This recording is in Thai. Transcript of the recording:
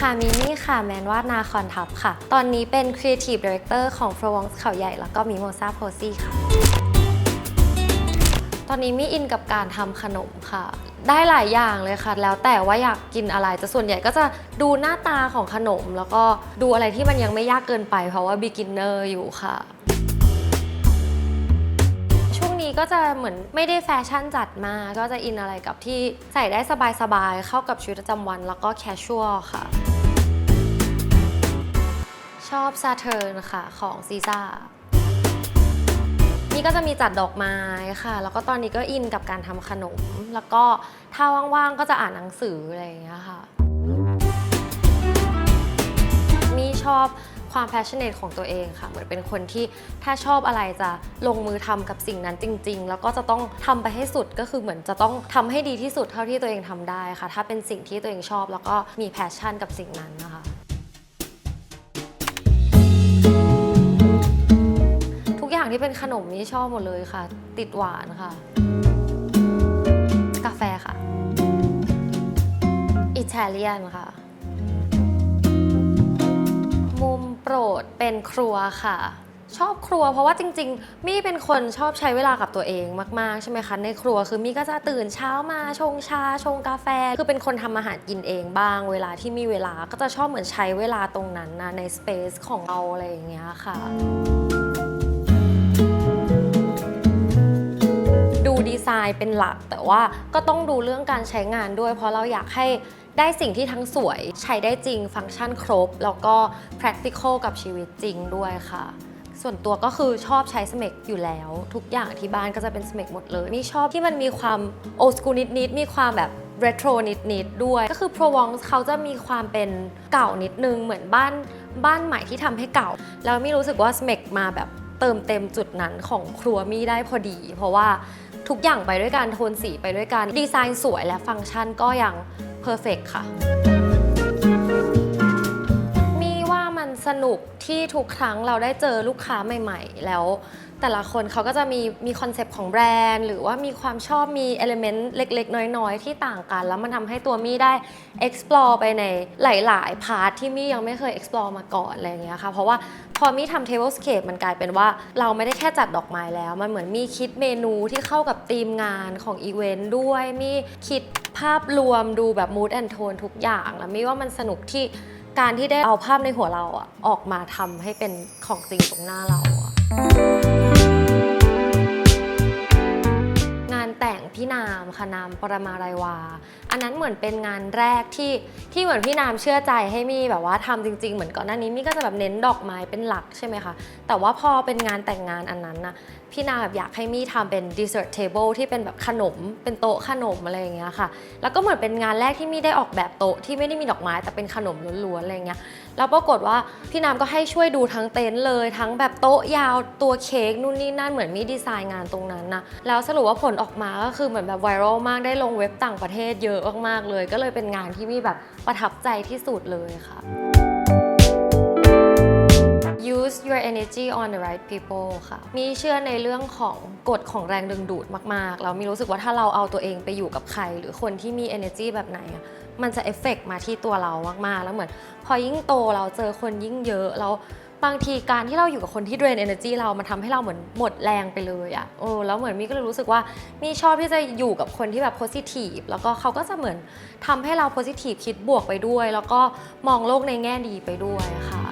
ค่ะมิมี่ค่ะ แมนวาดนาคอนทับค่ะ ตอนนี้เป็น Creative Director ของ f r o w o n g เขาใหญ่ แล้วก็มิโมซาโพซี่ค่ะ ตอนนี้มีอินกับการทำขนมค่ะ ได้หลายอย่างเลยค่ะ แล้วแต่ว่าอยากกินอะไรจะส่วนใหญ่ก็จะดูหน้าตาของขนม แล้วก็ดูอะไรที่มันยังไม่ยากเกินไป เพราะว่า beginner อยู่ค่ะ ก็จะเหมือนไม่ได้แฟชั่นจัดมากก็จะอินอะไรกับที่ใส่ได้สบายๆ เข้ากับชีวิตประจำวันแล้วก็แคชชวลค่ะ ชอบซาเทิร์นค่ะของซีซ่านี่ก็จะมีจัดดอกไม้ค่ะ แล้วก็ตอนนี้ก็อินกับการทำขนม แล้วก็ถ้าว่างๆก็จะอ่านหนังสืออะไรอย่างเงี้ยค่ะ ความ passionate ของตัวเองค่ะ เหมือนเป็นคนที่ถ้าชอบอะไรจะลงมือทำกับสิ่งนั้นจริง ๆ แล้วก็จะต้องทำไปให้สุดก็คือเหมือนจะต้องทำให้ดีที่สุดเท่าที่ตัวเองทำได้ค่ะ ถ้าเป็นสิ่งที่ตัวเองชอบ แล้วก็มี passion กับสิ่งนั้นนะคะทุกอย่างที่เป็นขนมนี่ชอบหมดเลยค่ะ ติดหวานค่ะ กาแฟค่ะ อิตาเลียนค่ะ รดเป็นครัวค่ะ ชอบครัวเพราะว่าจริง ๆ มี่เป็นคนชอบใช้เวลากับตัวเองมากๆใช่ไหมคะในครัวคือมี่ก็จะตื่นเช้ามาชงชาชงกาแฟ คือเป็นคนทำอาหารกินเองบ้าง เวลาที่มีเวลาก็จะชอบเหมือนใช้เวลาตรงนั้นนะในสเปซของเราอะไรอย่างเงี้ยค่ะดูดีไซน์เป็นหลัก แต่ว่าก็ต้องดูเรื่องการใช้งานด้วย เพราะเราอยากให้ ได้สิ่งที่ทั้งสวยใช้ได้จริงฟังก์ชันครบ แล้วก็ practical กับชีวิตจริงด้วยค่ะ ส่วนตัวก็คือชอบใช้สเมกอยู่แล้ว ทุกอย่างที่บ้านก็จะเป็นสเมกหมดเลยนี่ชอบที่มันมีความโอ s กูนิดๆมีความแบบเรโทรนิดๆด้วย ก็คือ Provence เขาจะมีความเป็นเก่านิดนึง เหมือนบ้านบ้านใหม่ที่ทำให้เก่า แล้วมีรู้สึกว่า Smek มาแบบเติมเต็มจุดนั้นของครัวมี่ได้พอดี เพราะว่าทุกอย่างไปด้วยกันโทนสีไปด้วยกันดีไซน์สวยและฟังก์ชันก็ยัง เพอร์เฟกค่ะ มีว่ามันสนุกที่ทุกครั้งเราได้เจอลูกค้าใหม่ ๆ แล้ว แต่ละคนเขาก็จะมีมีคอนเซปต์ของแบรนด์ หรือว่ามีความชอบมีเอลิเมนต์เล็ก ๆ น้อย ๆ ที่ต่างกัน แล้วมันทำให้ตัวมี่ได้ explore ไปในหลาย ๆ พาร์ทที่มี่ยังไม่เคย explore มาก่อนอะไรอย่างเงี้ยค่ะเพราะว่าพอมี่ทำ tablescape มันกลายเป็นว่าเราไม่ได้แค่จัดดอกไม้แล้ว มันเหมือนมี่คิดเมนูที่เข้ากับธีมงานของอีเวนต์ด้วยมี่คิดภาพรวมดูแบบ mood and tone ทุกอย่างแล้วมี่ว่ามันสนุกที่การที่ได้เอาภาพในหัวเราอะออกมาทำให้เป็นของจริงตรงหน้าเราอะ นามค่ะนามปรมารายวา อันนั้นเหมือนเป็นงานแรกที่ที่เหมือนพี่นามเชื่อใจให้มี่แบบว่าทำจริง ๆ เหมือนก่อนหน้านี้มี่ก็จะแบบเน้นดอกไม้เป็นหลักใช่ไหมคะแต่ว่าพอเป็นงานแต่งงานอันนั้นนะพี่นามแบบอยากให้มี่ทำเป็น dessert table ที่เป็นแบบขนมเป็นโต๊ะขนมอะไรอย่างเงี้ยค่ะ แล้วก็เหมือนเป็นงานแรกที่มี่ได้ออกแบบโต๊ะที่ไม่ได้มีดอกไม้แต่เป็นขนมล้วนๆอะไรอย่างเงี้ยแล้วปรากฏว่าพี่น้ำก็ให้ช่วยดูทั้งเต็นท์เลย ทั้งแบบโต๊ะยาวตัวเค้กนู่นนี่นั่นเหมือนมีดีไซน์งานตรงนั้นนะแล้วสรุปว่าผลออกมาก็คือเหมือนแบบไวรัลมากได้ลงเว็บต่างประเทศเยอะมากๆเลย ก็เลยเป็นงานที่มีแบบประทับใจที่สุดเลยค่ะ use your energy on the right people ค่ะ มีเชื่อในเรื่องของกฎของแรงดึงดูดมากๆแล้วมีรู้สึกว่าถ้าเราเอาตัวเองไปอยู่กับใคร หรือคนที่มี energy แบบไหน มันจะเอฟเฟกมาที่ตัวเรามากๆ แล้วเหมือน พอยิ่งโตเราเจอคนยิ่งเยอะแล้ว บางทีการที่เราอยู่กับคนที่ drain energy เรา มันทำให้เราเหมือนหมดแรงไปเลยอะโอ้แล้วเหมือนมี่ก็เลยรู้สึกว่ามี่ชอบที่จะอยู่กับคนที่แบบ positive แล้วก็เขาก็จะเหมือนทำให้เรา positive คิดบวกไปด้วย แล้วก็มองโลกในแง่ดีไปด้วยค่ะ